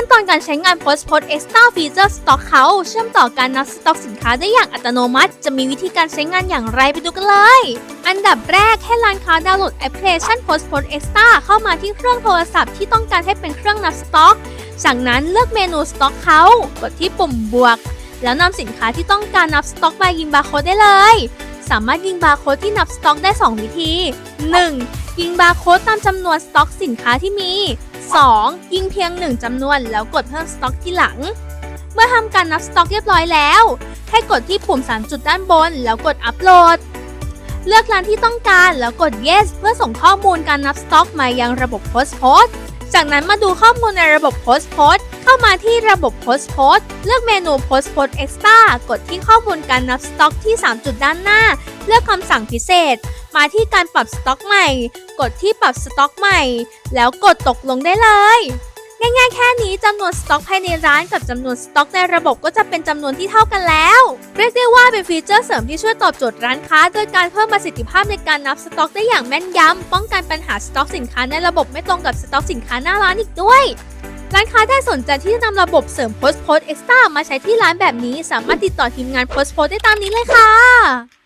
ขั้นตอนการใช้งาน Post Post Extra Feature Stock เขาเชื่อมต่อการนับสต็อกสินค้าได้อย่างอัตโนมัติ จะมีวิธีการใช้งานอย่างไรไปดูกันเลย อันดับแรกให้ร้านค้าดาวน์โหลดแอปพลิเคชัน Post Post Extra เข้ามาที่เครื่องโทรศัพท์ที่ต้องการให้เป็นเครื่องนับสต็อก จากนั้นเลือกเมนูสต็อกเขากดที่ปุ่มบวก แล้วนำสินค้าที่ต้องการนับสต็อกมายิงบาร์โค้ดได้เลย สามารถยิงบาร์โค้ดที่นับสต็อกได้ 2 วิธี 1. ยิงบาร์โค้ดตามจำนวนสต็อกสินค้าที่มี 2. ยิงเพียง 1จำนวนแล้วกดเพิ่มสต็อกที่หลัง เมื่อทำการนับสต็อกเรียบร้อยแล้ว ให้กดที่ปุ่ม 3 จุดด้านบน แล้วกดอัปโหลด เลือกร้านที่ต้องการแล้วกด yes เพื่อส่งข้อมูลการนับสต็อกมายังระบบ Post Post จากนั้นมาดูข้อมูลในระบบ Post Post เข้ามาที่ระบบ Post Post เลือกเมนู Post Post Extra กดที่ข้อมูลการนับสต็อกที่ 3 จุดด้านหน้า เลือกคำสั่งพิเศษ มาที่การปรับสต็อกใหม่ กดที่ปรับสต็อกใหม่ แล้วกดตกลงได้เลย ง่ายๆแค่นี้จำนวนสต็อกภายในร้านกับจำนวนสต็อกในระบบก็จะเป็นจำนวนที่เท่ากันแล้ว เรียกได้ว่าเป็นฟีเจอร์เสริมที่ช่วยตอบโจทย์ร้านค้า โดยการเพิ่มประสิทธิภาพในการนับสต็อกได้อย่างแม่นยำป้องกันปัญหาสต็อกสินค้าในระบบไม่ตรงกับสต็อกสินค้าหน้าร้านอีกด้วยร้านค้าที่สนใจที่จะนำระบบเสริม Post Post Extra มาใช้ที่ร้านแบบนี้ สามารถติดต่อทีมงาน Post Post ได้ตามนี้เลยค่ะ